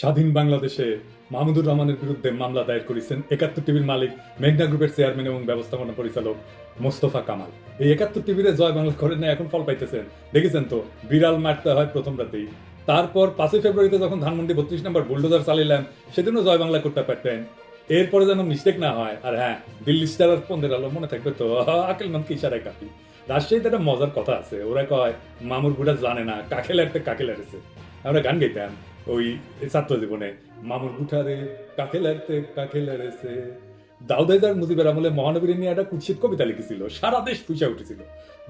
স্বাধীন বাংলাদেশে মাহমুদুর রহমানের বিরুদ্ধে মামলা দায়ের করেছেন একাত্তর টিভির মালিক, মেঘনা গ্রুপের চেয়ারম্যান এবং ব্যবস্থাপনা পরিচালক মোস্তফা কামাল। এই একাত্তর টিভিতে জয় বাংলা করেন না, এখন ফল পাইতেছেন। দেখেছেন তো, বিড়াল মারতে হয় প্রথম রাতেই। তারপর পাঁচই ফেব্রুয়ারিতে যখন ধানমন্ডি বত্রিশ নম্বর বুলডোজার চালিলাম সেদিনও জয় বাংলা করতে পারতেন। এরপরে যেন মিস্টেক না হয়, আর হ্যাঁ দিল্লি স্টার আর পন্দের আলো মনে থাকবে তো, আকেল মান কি ইশারায় কাপি। রাজশাহীতে একটা মজার কথা আছে ওরা কয়, মামুর বুড়া জানে না কাকে লাড়তে কাকে লাড়েছে আমরা গান গাইতাম। ওই ছাত্র জীবনে মামুর বুঠারে কাকে লাড়তে কাকে লাড়েছে দাউদাইদার মুজিবের আমলে মহানবীর নিয়ে একটা কুৎসিত কবিতা লিখেছিল, সারা দেশ ফুসে উঠেছিল।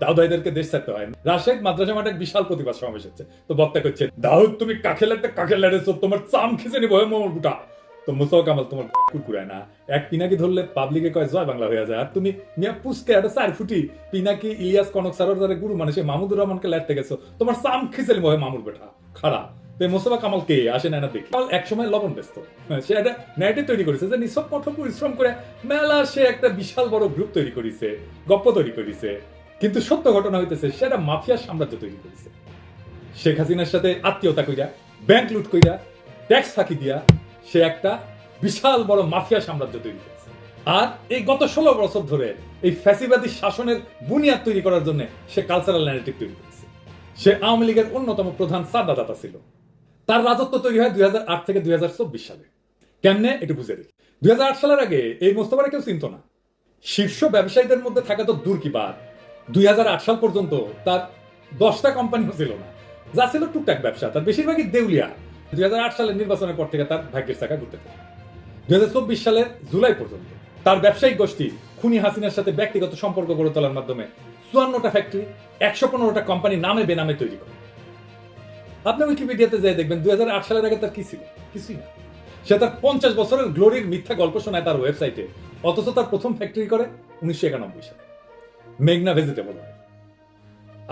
দাউদাইদারকে দেশ ছাড়তে হয় রাজশাহী মাদ্রাসা মাঠে বিশাল প্রতিবাদ সমাবেশ হচ্ছে। তো বক্তা করছে, দাউদ, তুমি কাকে লাড়তে কাকে লাড়েছো তোমার চাম খিচে নিবো মামুর বুটা তো মুসাও কামাল, তোমার কুকুরায় না। এক পিনাকি ধরলে পাবলিকে কয়, জয় বাংলা হয়ে যায়। আর তুমি মিয়া পুষকে একটা চার ফুটি পিনাকি ইলিয়াস কনক সারর গুরু মানুষ এই মাহমুদুর রহমানকে লাইতে গেছো। তোমার সাম খিসেল মহে মামুর বেটা খাড়া। তো মোস্তফা কামাল কে আসে না দেখি। কামাল এক সময় লবণ ব্যস্ত। সে একটা ন্যারেটিভ তৈরি করেছে যে নিঃসব কঠোর পরিশ্রম করে মেলা সে একটা বিশাল বড় গ্রুপ তৈরি করেছে, গপ্প তৈরি করেছে। কিন্তু সত্য ঘটনা হইতেছে, সে একটা মাফিয়া সাম্রাজ্য তৈরি করেছে। শেখ হাসিনার সাথে আত্মীয়তা কইরা ব্যাংক লুট কইরা ট্যাক্স ফাঁকি দিয়া সে একটা বিশাল বড় মাফিয়া সাম্রাজ্য তৈরি করেছে। আর এই গত ষোলো বছর ধরে এই ফ্যাসিবাদী শাসনের বুনিয়াদ তৈরি করার জন্য সে কালচারাল ন্যারেটিভ তৈরি করেছে। সে আওয়ামী লীগের অন্যতম প্রধান সাদাদাতা ছিল। তার রাজত্ব তৈরি হয় দুই হাজার আট থেকে দুই সালে। কেমনে? একটু বুঝে দিই দুই সালের আগে এই মোস্তফারা কেউ চিনত না। শীর্ষ ব্যবসায়ীদের মধ্যে থাকা তো দূর কি বাদ দুই সাল পর্যন্ত তার দশটা কোম্পানিও ছিল না। যা ছিল টুকটাক ব্যবসা, তার বেশিরভাগই দেউলিয়া। দুই সালের নির্বাচনের পর থেকে তার ভাগ্যের চাকা ঘুরতে থাকে। দুই সালের জুলাই পর্যন্ত তার ব্যবসায়িক গোষ্ঠী খুনি হাসিনার সাথে ব্যক্তিগত সম্পর্ক গড়ে তোলার মাধ্যমে চুয়ান্নটা ফ্যাক্টরি একশো পনেরোটা কোম্পানি নামে বেনামে তৈরি করে। আপনি উইকিপিডিয়াতে যাই দেখবেন, দুই সালের আগে তার কি ছিল? কিছুই না। সে তার পঞ্চাশ বছরের গ্লোরির মিথ্যা গল্প শোনায় তার ওয়েবসাইটে অথচ তার প্রথম ফ্যাক্টরি করে উনিশশো একানব্বই সালে। মেঘনা ভেজিটেবল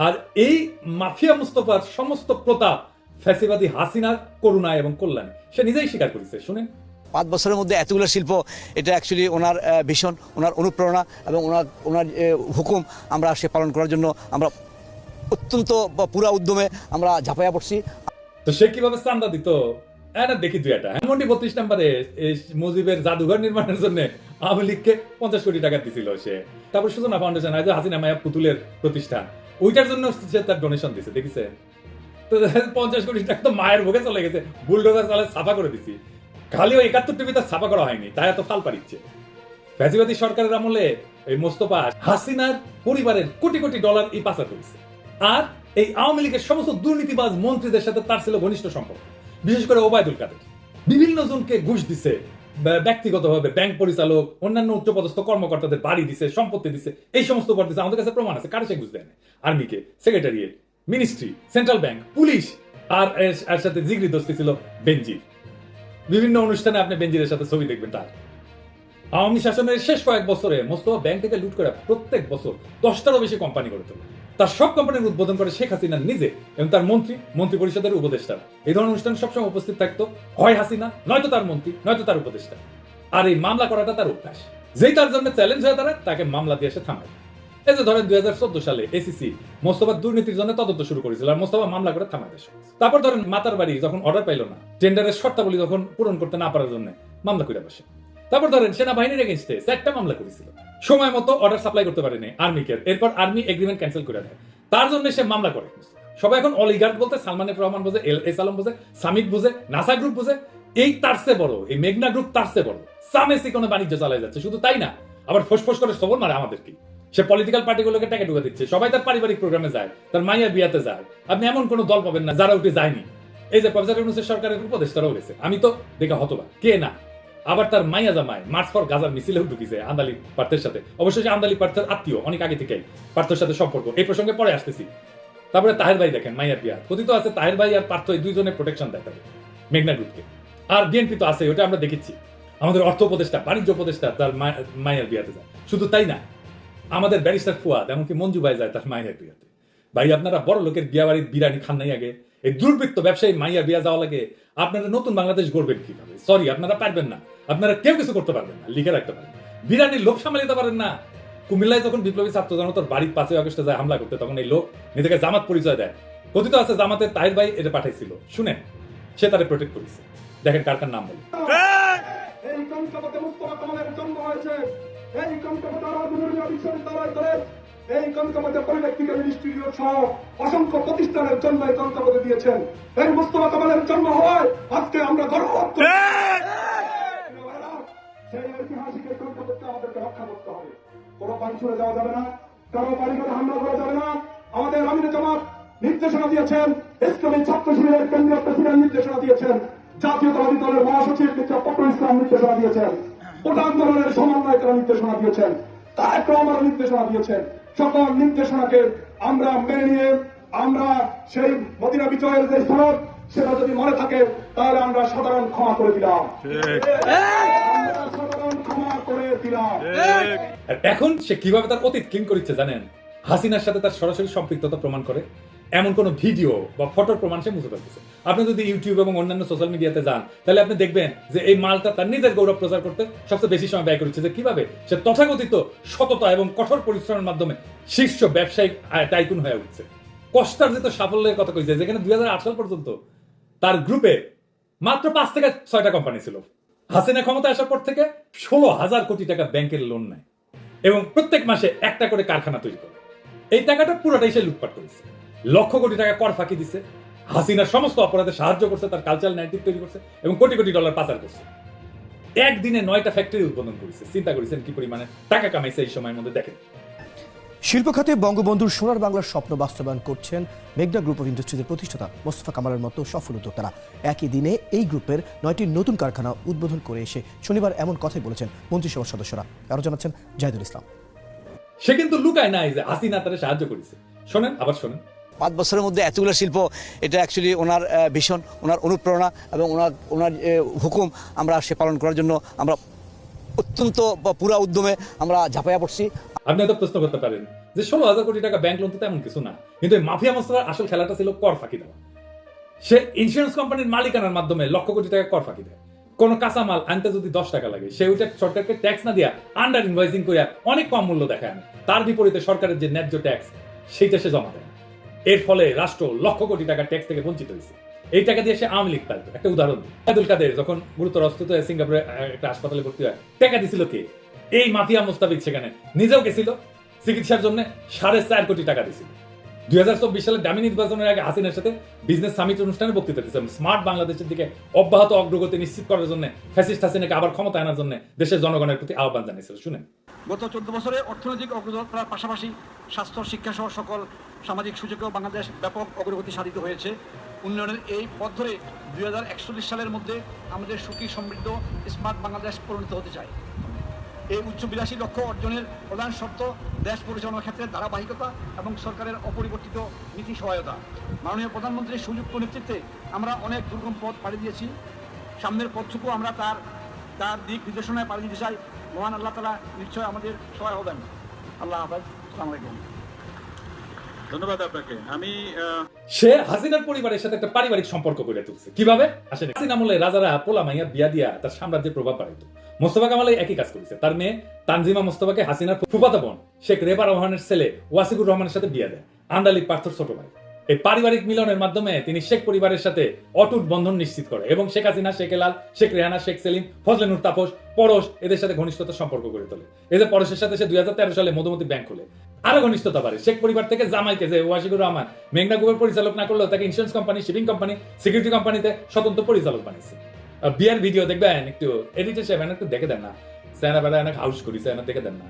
আর এই মাফিয়া মুস্তফার সমস্ত প্রতাপ, ফ্যাসিবাদী হাসিনার করুণা এবং কল্যাণে, সে নিজেই স্বীকার করেছে। শুনেন। পাঁচ বছরের মধ্যে এতগুলো শিল্প, এটা অ্যাকচুয়ালি ওনার ভীষণ, ওনার অনুপ্রেরণা এবং ওনার ওনার হুকুম আমরা সে পালন করার জন্য আমরা অত্যন্ত পুরা উদ্যমে আমরা ঝাঁপাইয়া পড়ছি। তো সে কীভাবে চান্দা দিত? না দেখি দুই একটা। ধানমন্ডি বত্রিশ নম্বরে মুজিবের জাদুঘর নির্মাণের জন্য আওয়ামী লীগকে পঞ্চাশ কোটি টাকা দিছিল সে। তারপর সূচনা ফাউন্ডেশন আছে হাসিনা মায়া পুতুলের প্রতিষ্ঠান ওইটার জন্য সে তার ডোনেশন দিছে, দেখিছে? তো পঞ্চাশ কোটি টাকা তো মায়ের ভোগে চলে গেছে। বুলডোজার চালে সাফা করে দিছি। খালি ওই একাত্তর টিভি তার ছাপা করা হয়নি, তাই এত ফাল পারিচ্ছে ফ্যাসিবাদী সরকারের আমলে এই মোস্তফা হাসিনার পরিবারের কোটি কোটি ডলার এই পাচার করেছে। আর এই আওয়ামী লীগের সমস্ত দুর্নীতিবাজ মন্ত্রীদের সাথে তার ছিল ঘনিষ্ঠ সম্পর্ক। বিশেষ করে ওবায়দুল কাদের। বিভিন্ন জনকে ঘুষ দিছে ব্যক্তিগতভাবে ব্যাংক পরিচালক, অন্যান্য উচ্চপদস্থ কর্মকর্তাদের বাড়ি দিছে, সম্পত্তি দিছে, এই সমস্ত উপর দিছে। আমাদের কাছে প্রমাণ আছে, কারে সে ঘুষ দেয় না আর্মিকে, secretariat, ministry, central bank, police, আর এর- সাথে জিগরি দোস্তি ছিল বেঞ্জির বিভিন্ন অনুষ্ঠানে আপনি বেঞ্জিরের সাথে ছবি দেখবেন তার। আওয়ামী শাসনের শেষ কয়েক বছরে মোস্তফা ব্যাংক থেকে লুট করে প্রত্যেক বছর দশটারও বেশি কোম্পানি করে তোলে। তার সব কোম্পানির উদ্বোধন করে শেখ হাসিনা নিজে এবং তার মন্ত্রী মন্ত্রী পরিষদের উপদেষ্টারা এই ধরনের অনুষ্ঠান সবসময় উপস্থিত থাকতো হয় হাসিনা, নয়তো তার মন্ত্রী, নয়তো তার উপদেষ্টা। আর এই মামলা করাটা তার অভ্যাস। যেই তার জন্য চ্যালেঞ্জ হয়ে দাঁড়ায় তাকে মামলা দিয়ে এসে থামায়। এই যে ধরেন দুই হাজার চোদ্দ সালে এসিসি মোস্তফা দুর্নীতির জন্য তদন্ত শুরু করেছিল আর মোস্তফা মামলা করে থামায় দেশ। তারপর ধরেন মাতার বাড়ি যখন অর্ডার পাইল না টেন্ডারের শর্তাবলী যখন পূরণ করতে না পারার জন্য মামলা করে বসে। তারপর ধরেন সেনাবাহিনীর এগেনস্টে চারটা মামলা করেছিল। সময় মতো অর্ডার সাপ্লাই করতে পারেনি আর্মিকে এরপর আর্মি এগ্রিমেন্ট ক্যান্সেল করে দেয়। তার জন্য সে মামলা করে। সবাই এখন অলিগার্ড বলতে সালমান এফ রহমান বোঝে, এল এস আলম বোঝে সামিক বুঝে, নাসা গ্রুপ বুঝে। এই তার বড়, এই মেঘনা গ্রুপ তার চেয়ে বড়। সামেসি কোনো বাণিজ্য চালায় যাচ্ছে, শুধু তাই না? আবার ফোসফোস করে সবল মারে আমাদেরকে। সে পলিটিক্যাল পার্টিগুলোকে টাকা ঢুকে দিচ্ছে। সবাই তার পারিবারিক প্রোগ্রামে যায়, তার মাইয়া বিয়াতে যায়। আপনি এমন কোনো দল পাবেন না, যারা উঠে যায়নি। এই যে প্রফেসর ইউনুসের সরকারের উপদেষ্টারাও গেছে। আমি তো দেখে হতবা কে না? আবার তার মাইয়া জামায় মার্চ ফর গাজার মিছিলেও ঢুকিছে আন্দালি পার্থের সাথে। অবশ্যই আন্দালি পার্থের আত্মীয় অনেক আগে থেকেই পার্থের সাথে সম্পর্ক। এই প্রসঙ্গে পরে আসতেছি। তারপরে তাহের ভাই দেখেন, মাইয়ার বিয়া। কথিত আছে তাহের ভাই আর পার্থ এই দুইজনের প্রোটেকশন দেয় তাকে মেঘনা গ্রুপকে আর বিএনপি তো আছে, ওটা আমরা দেখেছি। আমাদের অর্থ উপদেষ্টা, বাণিজ্য উপদেষ্টা তার মায়- মায়ের বিয়াতে যায়। শুধু তাই না, আমাদের ব্যারিস্টার ফুয়াদ, এমনকি মঞ্জু ভাই যায় তার মায়ের বিয়াতে। ভাই, আপনারা বড় লোকের বিয়া বাড়ির বিরিয়ানি খান নাই আগে। এই দুর্বৃত্ত ব্যবসায়ী মাইয়া বিয়া যাওয়া লাগে। আপনারা নতুন বাংলাদেশ গড়বেন কীভাবে? সরি আপনারা পারবেন না। আপনারা কেউ কিছু করতে পারবেন না, লিখে রাখতে পারেন বিরিয়ানির লোক সামলাতে পারেন না। কুমিল্লায় যখন বিপ্লবী ছাত্র জনতার বাড়ির পাঁচই আগস্টে যায় হামলা করতে, তখন এই লোক নিজেকে জামাত পরিচয় দেয়। কথিত আছে, জামাতের তাহির ভাই এটা পাঠাইছিল। শুনেন, সে তারে প্রোটেক্ট করেছে। দেখেন কার কার নাম বলে। এই কনকবতে মুস্তফা কামালের জন্ম হয়েছে। এই কনকবতে রাজনীতি বিশ্ববিদ্যালয় করে এই কনকবতে পলিটেকনিক্যাল ইনস্টিটিউট সহ অসংখ্য প্রতিষ্ঠানের জন্ম এই কনকবতে দিয়েছেন। এই মুস্তফা কামালের জন্ম হওয়ায় আজকে আমরা গর্ববোধ করি। সেই ঐতিহাসিক এই কনকবতকে আমাদেরকে রক্ষা করতে হবে। কোনো পান যাওয়া যাবে না কারও বাড়িঘরে হামলা করা যাবে না। আমাদের আমির জামাত নির্দেশনা দিয়েছেন ইসলামী ছাত্র শিবিরের কেন্দ্রীয় প্রেসিডেন্ট নির্দেশনা দিয়েছেন জাতীয়তাবাদী দলের মহাসচিব মির্জা ফখরুল ইসলাম নির্দেশনা দিয়েছেন কোটা আন্দোলনের সমন্বয়করা নির্দেশনা দিয়েছেন তারেক রহমান নির্দেশনা দিয়েছেন। সকল নির্দেশনাকে আমরা মেনে নিয়ে আমরা সেই মদিনা বিজয়ের যে সনদ সেটা যদি মনে থাকে তাহলে আমরা সাধারণ ক্ষমা করে দিলাম। আমরা সাধারণ ক্ষমা করে দিলাম। এখন সে কীভাবে তার অতীত ক্লিন করেছে জানেন? হাসিনার সাথে তার সরাসরি সম্পৃক্ততা প্রমাণ করে। এমন কোন ভিডিও বা ফটোর প্রমাণ সে মুছে ফেলতেছে আপনি যদি ইউটিউব এবং অন্যান্য সোশ্যাল মিডিয়াতে যান, তাহলে আপনি দেখবেন যে এই মালটা তার নিজের গৌরব প্রচার করতে সবচেয়ে বেশি সময় ব্যয় করেছে। যে কীভাবে? সে তথাকথিত সততা এবং কঠোর পরিশ্রমের মাধ্যমে শীর্ষ ব্যবসায়িক টাইকুন হয়ে উঠছে। কষ্টার্জিত সাফল্যের কথা কইছে, যেখানে দুই সাল পর্যন্ত তার গ্রুপে মাত্র পাঁচ থেকে ছয়টা কোম্পানি ছিল। হাসিনা ক্ষমতা আসার পর থেকে ষোলো হাজার কোটি টাকা ব্যাংকের লোন নেয় এবং প্রত্যেক মাসে একটা করে কারখানা তৈরি করে। এই টাকাটা পুরোটাই সে লুটপাট করেছে। লক্ষ কোটি টাকা কর ফাঁকি দিছে। হাসিনার সমস্ত অপরাধে সাহায্য করছে তার কালচারাল ন্যারেটিভ তৈরি করছে এবং কোটি কোটি ডলার পাচার করছে। একদিনে নয়টা ফ্যাক্টরি উৎপাদন করেছে। চিন্তা করেছেন কি পরিমাণে টাকা কামাইছে এই সময়ের মধ্যে দেখেন। শিল্প খাতে বঙ্গবন্ধুর সোনার বাংলার স্বপ্ন বাস্তবায়ন করছেন মেঘনা গ্রুপ অফ ইন্ডাস্ট্রিজের প্রতিষ্ঠাতা মোস্তফা কামালের মতো সফল উদ্যোক্তারা। একই দিনে এই গ্রুপের নয়টি নতুন কারখানা উদ্বোধন করে এসে শনিবার এমন কথাই বলেছেন মন্ত্রিসভার সদস্যরা। আরও জানাচ্ছেন জাহিদুল ইসলাম। সে কিন্তু লুকায় নাই যে হাসিনা তারা সাহায্য করেছে। শোনেন আবার শোনেন। পাঁচ বছরের মধ্যে এতগুলো শিল্প, এটা অ্যাকচুয়ালি ওনার ভীষণ, ওনার অনুপ্রেরণা এবং ওনার ওনার হুকুম আমরা সে পালন করার জন্য আমরা অত্যন্ত পুরা উদ্যমে আমরা ঝাঁপাইয়া পড়ছি। আপনি হয়তো প্রশ্ন করতে পারেন যে ষোলো হাজার কোটি টাকা ব্যাংক লোন তো তেমন কিছু না, কিন্তু এই মাফিয়া মস্তার আসল খেলাটা ছিল কর ফাঁকি দেওয়া। সে ইন্স্যুরেন্স কোম্পানির মালিকানার মাধ্যমে লক্ষ কোটি টাকা কর ফাঁকি দেয়। কোনো কাঁচামাল আনতে যদি দশ টাকা লাগে, সে ওইটা সরকারকে ট্যাক্স না দিয়া আন্ডার ইনভয়েসিং করিয়া অনেক কম মূল্য দেখায় তার বিপরীতে সরকারের যে ন্যায্য ট্যাক্স সেইটা সে জমা দেয়। এর ফলে রাষ্ট্র লক্ষ কোটি টাকা ট্যাক্স থেকে বঞ্চিত হয়েছে। এই টাকা দিয়ে সে আওয়ামী লীগ পাইতো একটা উদাহরণ। আব্দুল কাদের যখন গুরুতর অসুস্থ সিঙ্গাপুরে একটা হাসপাতালে ভর্তি হয়, টাকা দিছিল কে? এই মাফিয়া মুস্তাফিজ সেখানে। নিজেও গেছিল। চিকিৎসার জন্য সাড়ে চার কোটি টাকা দিছিল। দুই হাজার চব্বিশ সালে দামি নির্বাচনের আগে হাসিনার সাথে বিজনেস সামিট অনুষ্ঠানে বক্তৃতা দিচ্ছেন স্মার্ট বাংলাদেশের দিকে অব্যাহত অগ্রগতি নিশ্চিত করার জন্য ফ্যাসিস্ট হাসিনাকে আবার ক্ষমতা আনার জন্য দেশের জনগণের প্রতি আহ্বান জানিয়েছিল। শুনেন। গত চোদ্দ বছরে অর্থনৈতিক অগ্রগতি করার পাশাপাশি স্বাস্থ্য শিক্ষা সহ সকল সামাজিক সূচকেও বাংলাদেশ ব্যাপক অগ্রগতি সাধিত হয়েছে। উন্নয়নের এই পথ ধরে দুই হাজার একচল্লিশ সালের মধ্যে আমাদের সুখী সমৃদ্ধ স্মার্ট বাংলাদেশ পরিণত হতে চায়। এই উচ্চবিলাসী লক্ষ্য অর্জনের প্রধান শর্ত দেশ পরিচালনার ক্ষেত্রে ধারাবাহিকতা এবং সরকারের অপরিবর্তিত নীতি সহায়তা। মাননীয় প্রধানমন্ত্রীর সুযুক্ত নেতৃত্বে আমরা অনেক দুর্গম পথ পাড়ি দিয়েছি। সামনের পথটুকু আমরা তার তার দিক নির্দেশনায় পাড়ি দিতে চাই। মহান আল্লাহ তালা নিশ্চয় আমাদের সহায় হবেন। আল্লাহ হাফেজ। আসসালামু আলাইকুম। ধন্যবাদ আপনাকে। আমি আহ, সে হাসিনার পরিবারের সাথে একটা পারিবারিক সম্পর্ক গড়ে তুলছে। কীভাবে? আসেন হাসিনা আমলে রাজারা পোলা মাইয়া বিয়া দিয়া তার সাম্রাজ্যের প্রভাব বাড়াইতো। মোস্তফা কামাল একই কাজ করেছে। তার মেয়ে তানজিমা মোস্তফাকে হাসিনার ফুফাতো বোন শেখ রেবা রহমানের ছেলে ওয়াসিকুর রহমানের সাথে বিয়া দেয় আন্দালিক পার্থর ছোট ভাই। এই পারিবারিক মিলনের মাধ্যমে তিনি শেখ পরিবারের সাথে অটুট বন্ধন নিশ্চিত করে এবং শেখ হাসিনা, শেখ এলাল, শেখ রেহানা, শেখ সেলিম ফজলেনুর তাপস, পরশ এদের সাথে ঘনিষ্ঠতা সম্পর্ক গড়ে তোলে। এদের পরশের সাথে সে দু হাজার তেরো সালে মধুমতি ব্যাংক খোলে। আরও ঘনিষ্ঠতা বাড়ে। শেখ পরিবার থেকে জামাইকে যে ওয়াশিকুর রহমান মেঘনা গ্রুপের পরিচালক না করলেও তাকে insurance company shipping company security কোম্পানিতে স্বতন্ত্র পরিচালক বানিয়েছে। বিয়ের ভিডিও দেখবেন একটু এডিটর সাহেব একটু দেখে দেন না। সেনা বেড়া অনেক হাউস করি সেনা দেখে দেন না।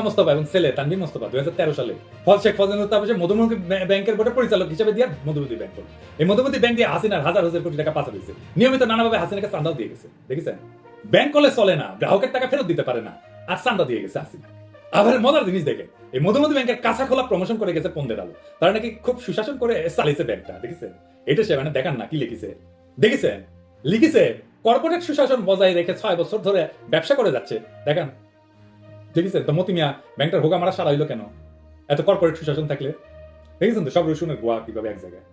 তানজিমা মোস্তফা এবং ছেলে তানভির মোস্তফা দুই হাজার তেরো সালে। ফজ শেখ ফজল তাপসে মধুমতি ব্যাংকের বোর্ডের পরিচালক হিসেবে দিয়ে মধুমতি ব্যাংক এই মধুমতি ব্যাংক দিয়ে হাসিনার হাজার হাজার কোটি টাকা পাচার হয়েছে। নিয়মিত নানাভাবে হাসিনাকে চান্দাও দিয়ে গেছে। দেখেছেন? ব্যাংক কলে চলে না, গ্রাহকের টাকা ফেরত দিতে পারে না, আর চান্দা দিয়ে গেছে হাসিনা। আবার মজার জিনিস দেখে এই মধুমতি ব্যাংকের কাঁচা খোলা প্রমোশন করে গেছে পন্দের আলো। তারা নাকি খুব সুশাসন করে চালিয়েছে ব্যাংকটা, দেখেছেন? এটা সে মানে দেখান না, কি লিখেছে? দেখেছেন? লিখেছে, কর্পোরেট সুশাসন বজায় রেখে ছয় বছর ধরে ব্যবসা করে যাচ্ছে। দেখেন দেখেছেন তো মতি মিয়া, ব্যাংকটার হোগা মারা সারা হইল কেন? এত কর্পোরেট সুশাসন থাকলে? দেখেছেন তো, সব রসুনের গোয়া কীভাবে এক জায়গায়?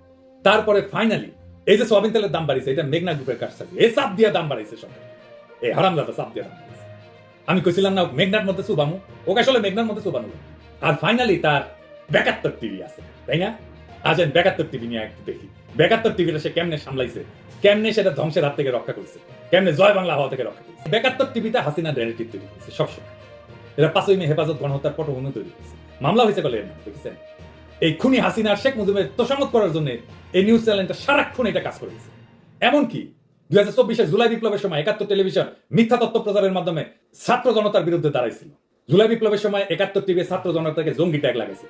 তারপরে ফাইনালি এই যে সোয়াবিন তেলের দাম বাড়িয়েছে এটা মেঘনা গ্রুপের কাজ থাকে এই চাপ দিয়ে দাম বাড়াইছে সব। এই হারামজাদা চাপ দিয়ে দাম বাড়াইছে আমি কইছিলাম না, মেঘনার মধ্যে সুবামু ওকে আসলে মেঘনার মধ্যে সুবানু আর ফাইনালি তার বেকাত্তর টিভি আছে, তাই না? আসেন বেকাত্তর টিভি নিয়ে একটু দেখি। বেকাত্তর টিভিটা সে কেমনে সামলাইছে? কেমনে সেটা ধ্বংসের হাত থেকে রক্ষা করছে? কেমনে জয় বাংলা হওয়া থেকে রক্ষা করছে? বেকাত্তর টিভিটা হাসিনা রিলেটিভ তৈরি করছে সবসময় এরা পাঁচই মে হেফাজত গণহত্যার পটভূমি তৈরি করছে। মামলা হয়েছে বলে দেখেছেন? এই খুনি হাসিনা শেখ মুজিবের তোষামত করার জন্য এই নিউজ চ্যানেলটা সারাক্ষণ এটা কাজ করে গেছে। এমনকি দুই হাজার চব্বিশে জুলাই বিপ্লবের সময় একাত্তর টেলিভিশন মিথ্যা তত্ত্ব প্রচারের মাধ্যমে ছাত্র জনতার বিরুদ্ধে দাঁড়াইছিল। জুলাই বিপ্লবের সময় একাত্তর টিভি ছাত্র জনতাকে জঙ্গি ট্যাগ লাগাইছে।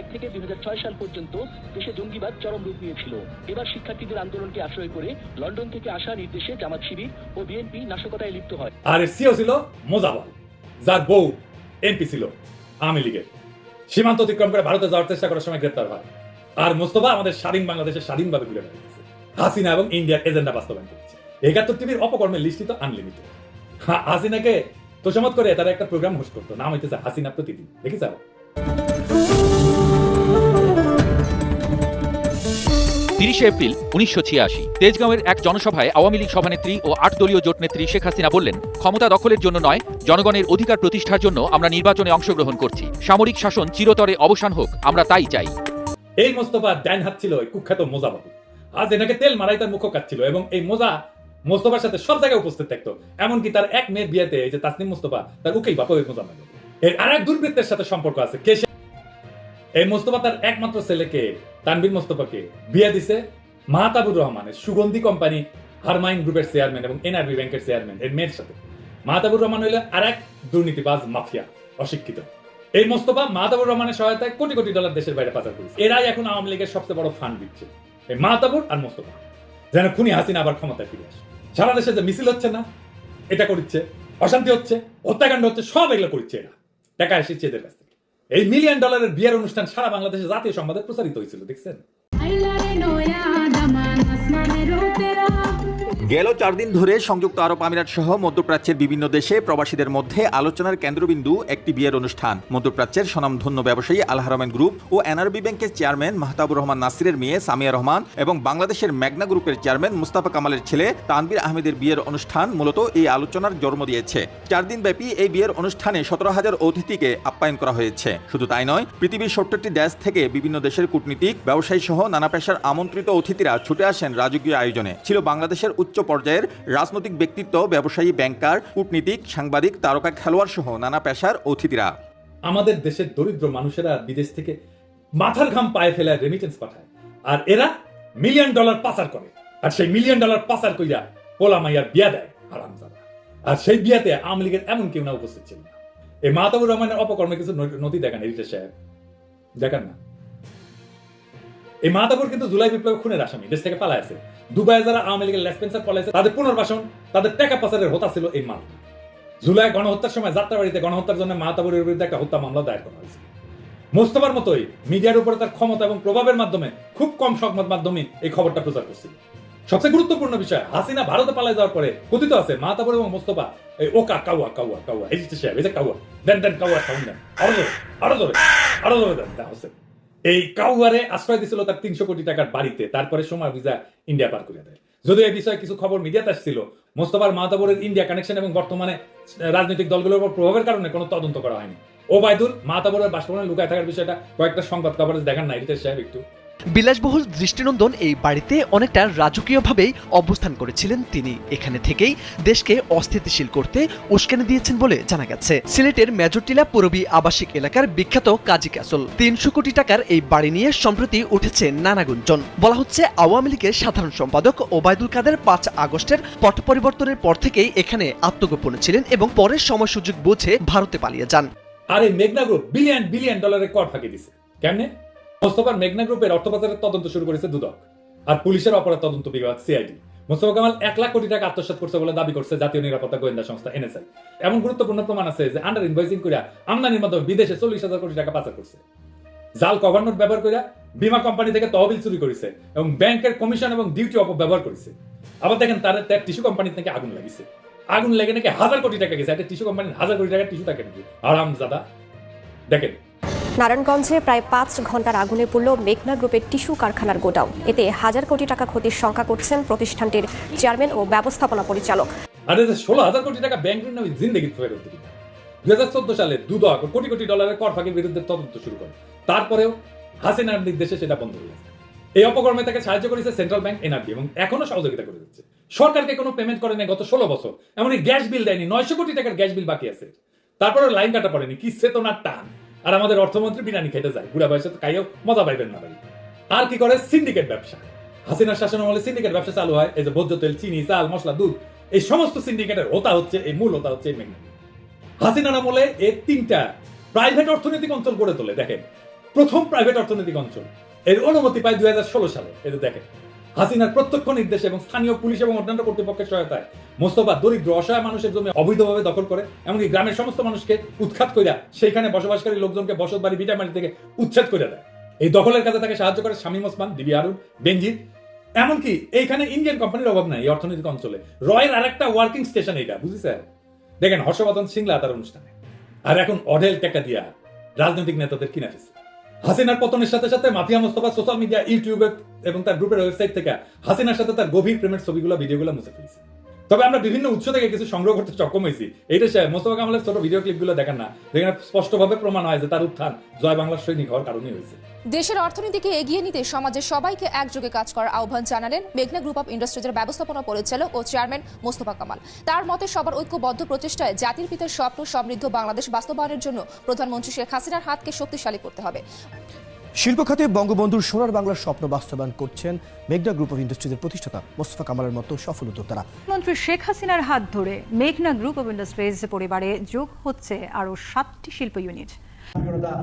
এক থেকে দুই সাল পর্যন্ত দেশে জঙ্গিবাদ চরম রূপ নিয়েছিল। এবার শিক্ষার্থীদের আন্দোলনকে আশ্রয় করে লন্ডন থেকে আসা নির্দেশে জামাত শিবির ও বিএনপি নাশকতায় লিপ্ত হয়। আর সিও ছিল মোজাবাল যার বউ এমপি ছিল আওয়ামী লীগের। সীমান্ত অতিক্রম করে ভারতে যাওয়ার চেষ্টা করার সময় গ্রেপ্তার হয়। আর মোস্তফা আমাদের স্বাধীন বাংলাদেশে স্বাধীনভাবে ঘুরে বেড়াচ্ছে হাসিনা এবং ইন্ডিয়ার এজেন্ডা বাস্তবায়ন করছে। একাত্তর টিভির অপকর্মের লিস্টই তো আনলিমিটেড হাসিনাকে তোষামত করে তারা একটা প্রোগ্রাম হোস্ট করতো। নাম হইতেছে হাসিনা প্রতিদিন। দেখেছ তিরিশে এপ্রিল উনিশশো ছিয়াশি তেজগাঁওয়ের এক জনসভায় আওয়ামী লীগ সভানেত্রী ও আট দলীয় জোট নেত্রী শেখ হাসিনা বললেন, ক্ষমতা দখলের জন্য নয়, জনগণের অধিকার প্রতিষ্ঠার জন্য আমরা নির্বাচনে অংশগ্রহণ করছি সামরিক শাসন চিরতরে অবসান হোক, আমরা তাই চাই এই মোস্তফা ডাইন হাত ছিল কুখ্যাত মোজা বাবু আজ এনাকে তেল মারাই তার মুখ কাটছিল এবং এই মোজা মোস্তফার সাথে সব জায়গায় উপস্থিত থাকতো এমনকি তার এক মেয়ের বিয়েতে যে তাসনিম মোস্তফা, তার উকেই বাপা ওই মোজা। এর আর এক দুর্বৃত্তের সাথে সম্পর্ক আছে, কে? এই মোস্তফা তার একমাত্র ছেলেকে তানবীর মোস্তফাকে বিয়ে দিছে মাহতাবুর রহমানের সুগন্ধি কোম্পানি হারমাইন গ্রুপের চেয়ারম্যান এবং এনআরবি ব্যাংকের চেয়ারম্যান, এর মেয়ের সাথে। মাহতাবুর রহমান হইলে আর এক দুর্নীতিবাজ মাফিয়া, অশিক্ষিত। এই মোস্তফা মাহতাবুর রহমানের সহায়তায় কোটি কোটি ডলার দেশের বাইরে পাচার করেছে। এরাই এখন আওয়ামী লীগের সবচেয়ে বড় ফান্ড দিচ্ছে। এই মাহতাবুর আর মোস্তফা। যেন খুনি হাসিনা আবার ক্ষমতায় ফিরে আসে। সারা দেশে যে মিছিল হচ্ছে না, এটা করছে অশান্তি হচ্ছে, হত্যাকাণ্ড হচ্ছে, সব এগুলো করছে এরা। টাকা এসেছে এদের কাছ এই মিলিয়ন ডলারের বিয়ের অনুষ্ঠান সারা বাংলাদেশে জাতীয় সংবাদে প্রচারিত হয়েছিল দেখছেন? গেল চার দিন ধরে সংযুক্ত আরব আমিরাত সহ মধ্যপ্রাচ্যের বিভিন্ন দেশে প্রবাসীদের মধ্যে আলোচনার কেন্দ্রবিন্দু একটি বিয়ের অনুষ্ঠান। মধ্যপ্রাচ্যের স্বনামধন্য ব্যবসায়ী আল হারামেন গ্রুপ ও এনআরবি ব্যাংকের চেয়ারম্যান মাহতাবুর রহমান নাসিরের মেয়ে সামিয়া রহমান এবং বাংলাদেশের ম্যাগনা গ্রুপের চেয়ারম্যান মুস্তাফা কামালের ছেলে তানবির আহমেদের বিয়ের অনুষ্ঠান মূলত এই আলোচনার জন্ম দিয়েছে। চার দিন ব্যাপী এই বিয়ের অনুষ্ঠানে সতেরো হাজার অতিথিকে আপ্যায়ন করা হয়েছে। শুধু তাই নয়, পৃথিবীর সত্তরটি দেশ থেকে বিভিন্ন দেশের কূটনীতিক, ব্যবসায়ী সহ নানা পেশার আমন্ত্রিত অতিথিরা ছুটে আসেন রাজকীয় আয়োজনে। ছিল বাংলাদেশের উচ্চ পর্যায়ের রাজনৈতিক ব্যক্তিত্ব, ব্যবসায়ী, ব্যাংকার, কূটনীতিক, সাংবাদিক, তারকা খেলোয়াড় সহ নানা পেশার অতিথিরা। আমাদের দেশের দরিদ্র মানুষেরা বিদেশ থেকে মাথার ঘাম পায়ে ফেলে রেমিটেন্স পাঠায়। আর এরা মিলিয়ন ডলার পাচার করে। আর সেই মিলিয়ন ডলার পাচার কইরা পোলা মাইয়ার বিয়া দেয় আরামজাদা আর সেই বিয়াতে আওয়ামী লীগের এমন কেউ না উপস্থিত ছিল না। এই মাহতাবুর রহমানের অপকর্মে কিছু ন- নথি দেখান, এডিটার সাহেব। দেখান না। এই মাহতাবুর কিন্তু জুলাই বিপ্লব খুনের আসামি, দেশ থেকে পালায় আছে দুবাই যারা আওয়ামী লীগের লেসপেন্সার পালাইছে, তাদের পুনর্বাসন, তাদের টাকা পাচারের হতা ছিল এই মাল জুলাই গণহত্যার সময় যাত্রাবাড়িতে গণহত্যার জন্য মাহতাবুরের বিরুদ্ধে একটা হত্যা মামলা দায়ের করা হয়েছে। মোস্তফার মতোই মিডিয়ার উপরে তার ক্ষমতা এবং প্রভাবের মাধ্যমে খুব কম সংবাদ মাধ্যমে এই খবরটা প্রচার করছিল সবচেয়ে গুরুত্বপূর্ণ বিষয়, হাসিনা ভারতে পালায় যাওয়ার পরে কথিত আছে মাহতাবুর এবং মোস্তফা, এই ওকা কাউয়া কাউয়া কাউয়া এই যে সাহেব, এই যে কাউয়া দেন দেন কাউয়া সাউন্ড দেন। আরও জোরে আরও জোরে আরও জোরে দেন দেন হোসেন এই কাউয়ারে আশ্রয় দিছিল তার তিনশো কোটি টাকার বাড়িতে, তারপরে সময় ভিসা ইন্ডিয়া পার করে দেয়। যদিও এই বিষয়ে কিছু খবর মিডিয়াতে আসছিল, মোস্তফার মাহতাবরের ইন্ডিয়া কানেকশন এবং বর্তমানে রাজনৈতিক দলগুলোর উপর প্রভাবের কারণে কোনো তদন্ত করা হয়নি। ও ওবায়দুল মাহতাবুরের বাসভবনে লুকায় থাকার বিষয়টা কয়েকটা সংবাদ কভারেজ দেখান নাই, রিতেশ সাহেব একটু। বিলাসবহুল দৃষ্টিনন্দন এই বাড়িতে অনেকটা রাজকীয়ভাবেই অবস্থান করেছিলেন তিনি। এখানে থেকেই দেশকে অস্থিতিশীল করতে উস্কানি দিয়েছেন বলে জানা গেছে। সিলেটের মেজরটিলা পূরবী আবাসিক এলাকার বিখ্যাত কাজী ক্যাসল। তিনশো কোটি টাকার এই বাড়ি নিয়ে সম্প্রতি উঠেছে নানা গুঞ্জন। বলা হচ্ছে, আওয়ামী লীগের সাধারণ সম্পাদক ওবায়দুল কাদের পাঁচ আগস্টের পট পরিবর্তনের পর থেকেই এখানে আত্মগোপনে ছিলেন এবং পরের সময় সুযোগ বুঝে ভারতে পালিয়ে যান। আর মেঘনা গ্রুপ বিলিয়ন বিলিয়ন ডলারের কর ফাঁকি দিছে। কেমনে? মোস্তফার মেঘনা গ্রুপের অর্থ পাচারের তদন্ত শুরু করেছে দুদক আর পুলিশের অপরাধ তদন্ত বিভাগ, সিআইডি। মোস্তফা কামাল এক লাখ কোটি টাকা আত্মসাৎ করছে বলে দাবি করছে জাতীয় নিরাপত্তা গোয়েন্দা সংস্থা, এনএসআই। এমন গুরুত্বপূর্ণ প্রমাণ আছে যে আন্ডার ইনভয়েসিং করে আমদানির মাধ্যমে বিদেশে চল্লিশ হাজার কোটি টাকা পাচার করছে। জাল গভর্নর ব্যবহার করে বিমা কোম্পানি থেকে তহবিল চুরি করেছে এবং ব্যাংকের কমিশন এবং ডিউটি অপব্যবহার করেছে। আবার দেখেন তার তার টিস্যু কোম্পানি থেকে আগুন লাগিছে। আগুন লেগে নাকি হাজার কোটি টাকা গেছে। একটা টিস্যু কোম্পানির হাজার কোটি টাকা টিস্যু থাকে নাকি? আরাম জাদা দেখেন নারায়ণগঞ্জে প্রায় পাঁচ ঘণ্টার আগুনে পড়ল মেঘনা গ্রুপের টিস্যু কারখানার গোডাউন। এতে হাজার কোটি টাকা ক্ষতির শঙ্কা করছেন প্রতিষ্ঠানটির চেয়ারম্যান ও ব্যবস্থাপনা পরিচালক। আর ষোলো হাজার কোটি টাকা ব্যাংক ঋণ আমি জিন্দগি ফেরত দিই হাজার চোদ্দ সালে দুদক কোটি কোটি ডলারের কর ফাঁকির বিরুদ্ধে তদন্ত শুরু করে। তারপরেও হাসিনার নির্দেশে সেটা বন্ধ হয়ে গেছে। এই অপকর্মে তাকে সাহায্য করেছে সেন্ট্রাল ব্যাংক এনআরবি এবং এখনও সহযোগিতা করে সরকারকে কোনো পেমেন্ট করে নেই গত ষোলো বছর। এমনকি গ্যাস বিল দেয়নি, নয়শো কোটি টাকার গ্যাস বিল বাকি আছে। তারপরে লাইন কাটা পড়েনি কি চেতনার টান? আর আমাদের অর্থমন্ত্রী বিনানি খেতে যায়, বুড়া বয়সে কাইও মজা পাইবেন না ভাই। আর কি করে? সিন্ডিকেট ব্যবসা। হাসিনার শাসন আমলে সিন্ডিকেট ব্যবসা চালু হয়, এই যে ভোজ্য তেল, চিনি, চাল, মশলা, দুধ, এই সমস্ত সিন্ডিকেটের হোতা হচ্ছে, এই মূল হোতা হচ্ছে এই মেঘনা হাসিনার আমলে এই তিনটা প্রাইভেট অর্থনৈতিক অঞ্চল গড়ে তোলে, দেখেন। প্রথম প্রাইভেট অর্থনৈতিক অঞ্চল, এর অনুমতি পায় দুই হাজার ষোলো সালে যে দেখেন। হাসিনার প্রত্যক্ষ নির্দেশ এবং স্থানীয় পুলিশ এবং অন্যান্য কর্তৃপক্ষের সহায়তায় মোস্তফা দরিদ্র, অসহায় মানুষের জমি অবৈধভাবে দখল করে, এমনকি গ্রামের সমস্ত মানুষকে উৎখাত কইরা সেইখানে বসবাসকারী লোকজনকে বসত বাড়ি বিটামারি থেকে উচ্ছেদ করে দেয়। এই দখলের কাজে তাকে সাহায্য করে শামীম ওসমান দিবি আরুন বেনজিৎ এমনকি এইখানে ইন্ডিয়ান কোম্পানির অভাব নাই এই অর্থনৈতিক অঞ্চলে। রয়ের আরেকটা ওয়ার্কিং স্টেশন এটা বুঝেছে দেখেন হর্ষবর্ধন সিংলা তার অনুষ্ঠানে। আর এখন অঢেল টাকা দিয়া রাজনৈতিক নেতাদের কিনা ফেলছে হাসিনার পতনের সাথে সাথে মাফিয়া মোস্তফা সোশ্যাল মিডিয়া, ইউটিউবে এবং তার গ্রুপের ওয়েবসাইট থেকে হাসিনার সাথে তার গভীর প্রেমের ছবিগুলো ভিডিওগুলো মুছে ফেলেছে। তবে আমরা বিভিন্ন উৎস থেকে কিছু সংগ্রহ করতে সক্ষম হয়েছি। এইটা সে মোস্তফা কামালের ছোট ভিডিও ক্লিপগুলো দেখেন না। যেখানে স্পষ্টভাবে প্রমাণ হয় যে তার উত্থান জয় বাংলার সৈনিক হওয়ার কারণেই হয়েছে। দেশের অর্থনীতিকে এগিয়ে নিতে সমাজের সবাইকে একযোগে কাজ করার আহ্বান জানালেন মেঘনা গ্রুপ অফ ইন্ডাস্ট্রিজের ব্যবস্থাপনা পরিচালক ও চেয়ারম্যান মোস্তফা কামাল। তার মতে, সবার ঐক্যবদ্ধ প্রচেষ্টায় জাতির পিতার স্বপ্ন সমৃদ্ধ বাংলাদেশ বাস্তবায়নের জন্য প্রধানমন্ত্রী শেখ হাসিনার হাতকে শক্তিশালী করতে হবে। শিল্প খাতে বঙ্গবন্ধুর সোনার বাংলার স্বপ্ন বাস্তবায়ন করছেন মেঘনা গ্রুপ অফ ইন্ডাস্ট্রিজের প্রতিষ্ঠাতা মোস্তফা কামালের মতো সফল উদ্যোক্তারা। মন্ত্রী শেখ হাসিনার হাত ধরে মেঘনা গ্রুপ অব ইন্ডাস্ট্রিজ পরিবারে যোগ হচ্ছে আরও সাতটি শিল্প ইউনিট।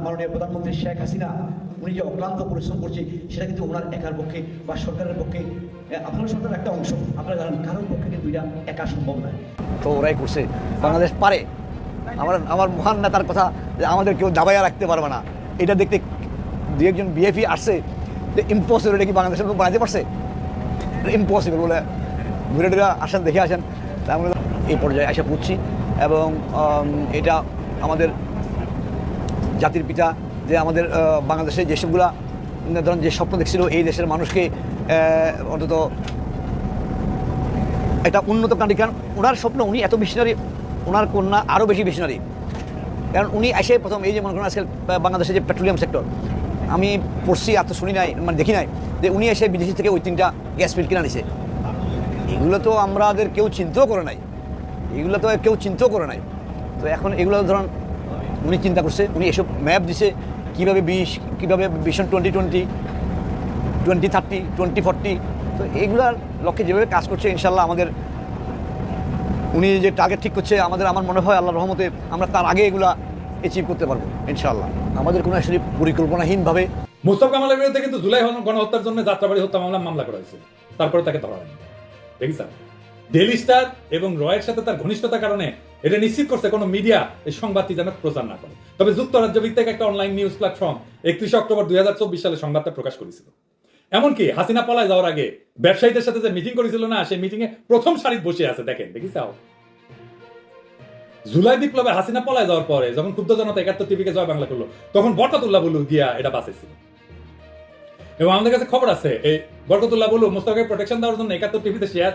মাননীয় প্রধানমন্ত্রী শেখ হাসিনা উনি যে অক্লান্ত পরিশ্রম করছে সেটা কিন্তু ওনার একার পক্ষে বা সরকারের পক্ষে আপনার সরকারের একটা অংশ আপনারা জানেন কারোর পক্ষে কিন্তু এটা একা সম্ভব নয়। তো ওরাই করছে বাংলাদেশ পারে। আমার আমার মহান নেতার কথা আমাদের কেউ দাবাইয়া রাখতে পারবে না। এটা দেখতে দু একজন বিএফি আসছে যে ইম্পসিবল এটা কি বাংলাদেশের লোক বানাতে পারছে? ইম্পসিবল বলে টুরে আসেন, দেখে আসেন। তা আমরা এই পর্যায়ে এসে পড়ছি এবং এটা আমাদের জাতির পিতা যে আমাদের বাংলাদেশে যেসবগুলা ধরেন যে স্বপ্ন দেখছিল, এই দেশের মানুষকে অন্তত একটা উন্নত কান্ট্রি কারণ ওনার স্বপ্ন, উনি এত মিশনারি ওনার কন্যা আরও বেশি মিশনারি কারণ উনি এসে প্রথম এই যে মনে করেন আজকাল বাংলাদেশের যে পেট্রোলিয়াম সেক্টর আমি পড়ছি এত শুনি নাই মানে দেখি নাই, যে উনি এসে বিদেশি থেকে ওই তিনটা গ্যাস ফিল্ড কিনে নিছে এগুলো তো আমাদের কেউ চিন্তাও করে নাই। এগুলো তো কেউ চিন্তাও করে নাই। তো এখন এগুলো ধরুন, উনি চিন্তা করছে, উনি এসব ম্যাপ দিছে, কীভাবে বিশ, কীভাবে vision twenty twenty twenty thirty twenty forty তো এগুলার লক্ষ্যে যেভাবে কাজ করছে ইনশাল্লাহ আমাদের, উনি যে টার্গেট ঠিক করছে, আমাদের, আমার মনে হয় আল্লাহ রহমতে আমরা তার আগে এগুলা অ্যাচিভ করতে পারব ইনশাল্লাহ আমাদের কোনো আসলে পরিকল্পনাহীনভাবে মুস্তফা কামালের বিরুদ্ধে কিন্তু জুলাই গণহত্যার জন্য যাত্রাবাড়ি, হত্যা মামলা মামলা করা হয়েছে। তারপরে তাকে ধরা হয়নি। দেখিস ডেলি স্টার এবং রয়ের সাথে তার ঘনিষ্ঠতার কারণে এটা নিশ্চিত করছে কোনো মিডিয়া এই সংবাদটি যেন প্রচার না করে। তবে যুক্তরাজ্য ভিত্তিক একটা অনলাইন নিউজ প্ল্যাটফর্ম একত্রিশে অক্টোবর দুই হাজার চব্বিশ সালে সংবাদটা প্রকাশ করেছিল। এমনকি হাসিনা পলায় যাওয়ার আগে ব্যবসায়ীদের সাথে যে মিটিং করেছিল না, সেই মিটিং এ প্রথম সারিত বসে আছে। দেখেন দেখিস জুলাই বিপ্লবে হাসিনা পলায় যাওয়ার পরে যখন ক্ষুব্ধ জনতা একাত্তর টিভিকে জয় বাংলা করল, তখন বরকতুল্লাহ বলু গিয়া এটা বাঁচাইছিল। এবং আমাদের কাছে খবর আছে, এই বরকতুল্লাহ বলু মোস্তাকে প্রোটেকশন দেওয়ার জন্য একাত্তর টিভিতে শেয়ার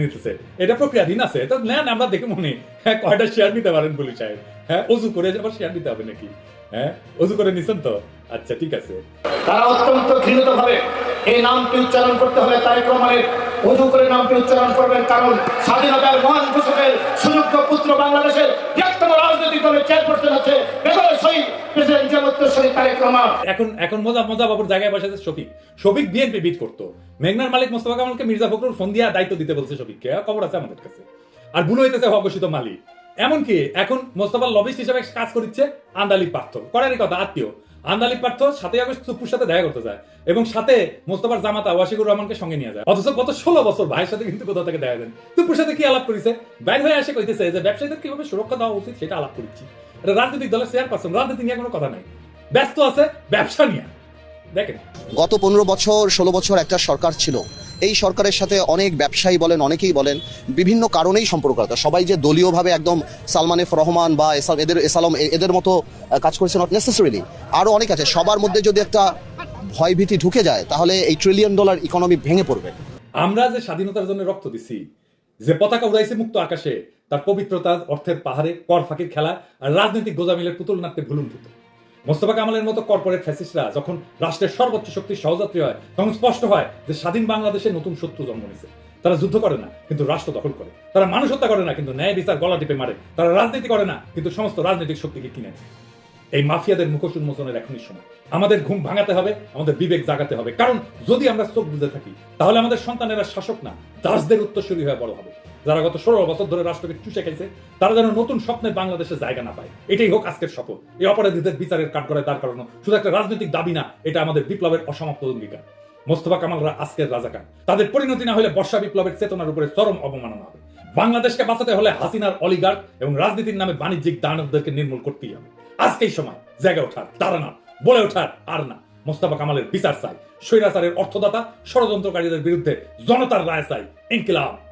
নিতেছে। এটা প্রক্রিয়াধীন আছে তো নেন, আমরা দেখে মনে হ্যাঁ কয়টা শেয়ার নিতে পারেন পুলিশ চাই হ্যাঁ অজু করে আবার শেয়ার নিতে হবে নাকি? হ্যাঁ অজু করে নিছেন তো? আচ্ছা ঠিক আছে। তারা অত্যন্ত ঘৃণিত ভাবে এই নামটি উচ্চারণ করতে হবে তারেক রহমানের অজু করে নামটি উচ্চারণ করবেন কারণ স্বাধীনতার মহান ঘোষকের সুযোগ্য পুত্র বাংলাদেশের বৃহত্তম রাজনৈতিক দলের চেয়ারপারসন আছে বেগম শহীদ প্রেসিডেন্ট জিয়াউত্তর তারেক রহমান। এখন এখন মজা মজা বাবুর জায়গায় বসে আছে শফিক। শফিক বিএনপি বিট করতো। মেঘনার মালিক মোস্তফা কামালকে মির্জা ফখরুল ফোন দিয়া দায়িত্ব দিতে বলছে শফিককে। খবর আছে আমাদের কাছে। আর বুনো হইতেছে অঘোষিত মালিক এমনকি এখন মোস্তফা লবিস্ট হিসেবে কাজ করছে আন্দালিক পার্থ করারই কথা আত্মীয়। আন্দালিক পার্থ সাতই আগস্ট সুপুর সাথে দেখা করতে যায় এবং সাথে মোস্তফার জামাতা ওয়াশিকুর রহমানকে সঙ্গে নিয়ে যায়। অথচ গত ষোলো বছর ভাইয়ের সাথে কিন্তু কোথাও থেকে দেখা দেন সুপুর সাথে কি আলাপ করেছে? বাইর হয়ে আসে কইতেছে যে ব্যবসায়ীদের কীভাবে সুরক্ষা দেওয়া উচিত সেটা আলাপ করছি। এটা রাজনৈতিক দলের শেয়ার চেয়ারপারসন রাজনীতি নিয়ে কোনো কথা নাই। ব্যস্ত আছে, ব্যবসা নিয়ে। দেখেন। গত পনেরো বছর, ষোলো বছর একটা সরকার ছিল। এই সরকারের সাথে অনেক ব্যবসায়ী বলেন, অনেকেই বলেন, বিভিন্ন কারণেই সম্পর্ক রাখা সবাই যে দলীয়ভাবে একদম সালমান এফ রহমান বা এদের এসালম এদের মতো কাজ করেছে নট নেসেসারিলি আরও অনেক আছে। সবার মধ্যে যদি একটা ভয়ভীতি ঢুকে যায়, তাহলে এই ট্রিলিয়ন ডলার ইকোনমি ভেঙে পড়বে। আমরা যে স্বাধীনতার জন্য রক্ত দিছি, যে পতাকা উড়াইছে মুক্ত আকাশে, তার পবিত্রতা অর্থের পাহাড়ে কর ফাঁকির খেলা আর রাজনৈতিক গোজামিলের পুতুল নাট্যে ভুলুণ্ঠিত। মোস্তফা কামালের মতো কর্পোরেট ফ্যাসিস্টরা যখন রাষ্ট্রের সর্বোচ্চ শক্তির সহযাত্রী হয়, তখন স্পষ্ট হয় যে স্বাধীন বাংলাদেশে নতুন শত্রু জন্ম নিছে তারা যুদ্ধ করে না, কিন্তু রাষ্ট্র দখল করে। তারা মানুষ হত্যা করে না, কিন্তু ন্যায় বিচার গলা টিপে মারে। তারা রাজনীতি করে না, কিন্তু সমস্ত রাজনৈতিক শক্তিকে কিনে নেয় এই মাফিয়াদের মুখোশ উন্মোচনের এখনই সময়। আমাদের ঘুম ভাঙাতে হবে, আমাদের বিবেক জাগাতে হবে। কারণ যদি আমরা চোখ বুঝে থাকি, তাহলে আমাদের সন্তানেরা শাসক না, দাসদের উত্তরসূরি হয়ে বড় হবে। যারা গত ষোলো বছর ধরে রাষ্ট্রকে চুষে খাইছে তারা যেন নতুন স্বপ্নের বাংলাদেশে জায়গা না পায়। এটাই হোক আজকের শপথ এই অপরাধীদের বিচারের কাঠগড়ায় দাঁড় করানো শুধু একটা রাজনৈতিক দাবি না, এটা আমাদের বিপ্লবের অসমাপ্ত অঙ্গীকার। মোস্তফা কামালরা আজকের রাজাকার। তাদের পরিণতি না হলে বর্ষা বিপ্লবের চেতনার উপরে চরম অবমাননা হবে। বাংলাদেশকে বাঁচাতে হলে হাসিনার অলিগার্ড এবং রাজনীতির নামে বাণিজ্যিক দানবদেরকে নির্মূল করতেই হবে। আজকেই সময়, জায়গা ওঠার দাঁড়ানোর বলে ওঠার, আর না। মোস্তফা কামালের বিচার চাই। স্বৈরাচারের অর্থদাতা, ষড়যন্ত্রকারীদের বিরুদ্ধে জনতার রায় চাই। ইনকিলাব।